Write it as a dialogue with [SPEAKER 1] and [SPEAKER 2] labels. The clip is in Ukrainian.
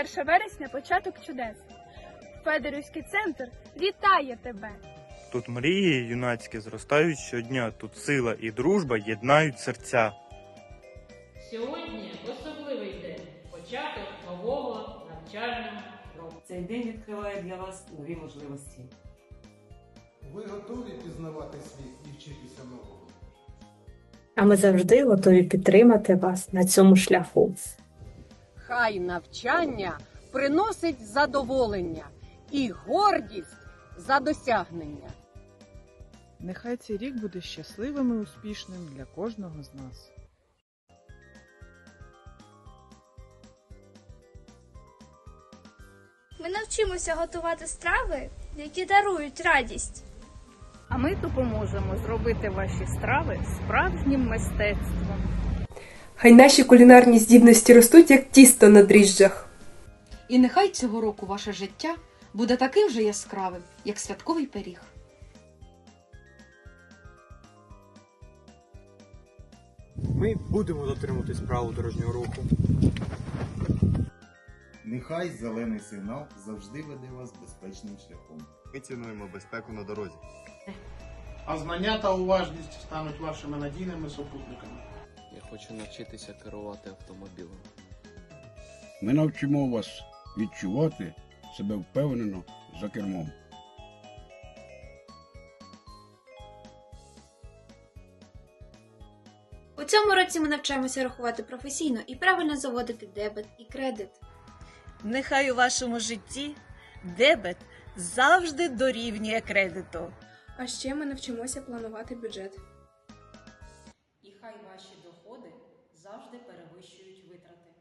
[SPEAKER 1] 1 вересня початок чудес. Федорівський центр вітає тебе!
[SPEAKER 2] Тут мрії юнацькі зростають щодня, тут сила і дружба єднають серця.
[SPEAKER 3] Сьогодні особливий день початок нового навчального року.
[SPEAKER 4] Цей день відкриває для вас нові можливості.
[SPEAKER 5] Ви готові пізнавати світ і вчитися нового?
[SPEAKER 6] А ми завжди готові підтримати вас на цьому шляху.
[SPEAKER 7] Хай навчання приносить задоволення і гордість за досягнення.
[SPEAKER 8] Нехай цей рік буде щасливим і успішним для кожного з нас.
[SPEAKER 9] Ми навчимося готувати страви, які дарують радість.
[SPEAKER 10] А ми допоможемо зробити ваші страви справжнім мистецтвом.
[SPEAKER 11] Хай наші кулінарні здібності ростуть, як тісто на дріжджах.
[SPEAKER 12] І нехай цього року ваше життя буде таким же яскравим, як святковий пиріг.
[SPEAKER 13] Ми будемо дотримуватись правил дорожнього руху.
[SPEAKER 14] Нехай зелений сигнал завжди веде вас безпечним шляхом.
[SPEAKER 15] Ми цінуємо безпеку на дорозі.
[SPEAKER 5] А знання та уважність стануть вашими надійними супутниками.
[SPEAKER 16] Я хочу навчитися керувати автомобілем.
[SPEAKER 17] Ми навчимо вас відчувати себе впевнено за кермом.
[SPEAKER 9] У цьому році ми навчаємося рахувати професійно і правильно заводити дебет і кредит.
[SPEAKER 10] Нехай у вашому житті дебет завжди дорівнює кредиту.
[SPEAKER 9] А ще ми навчимося планувати бюджет.
[SPEAKER 4] І хай ваші доходи завжди перевищують витрати.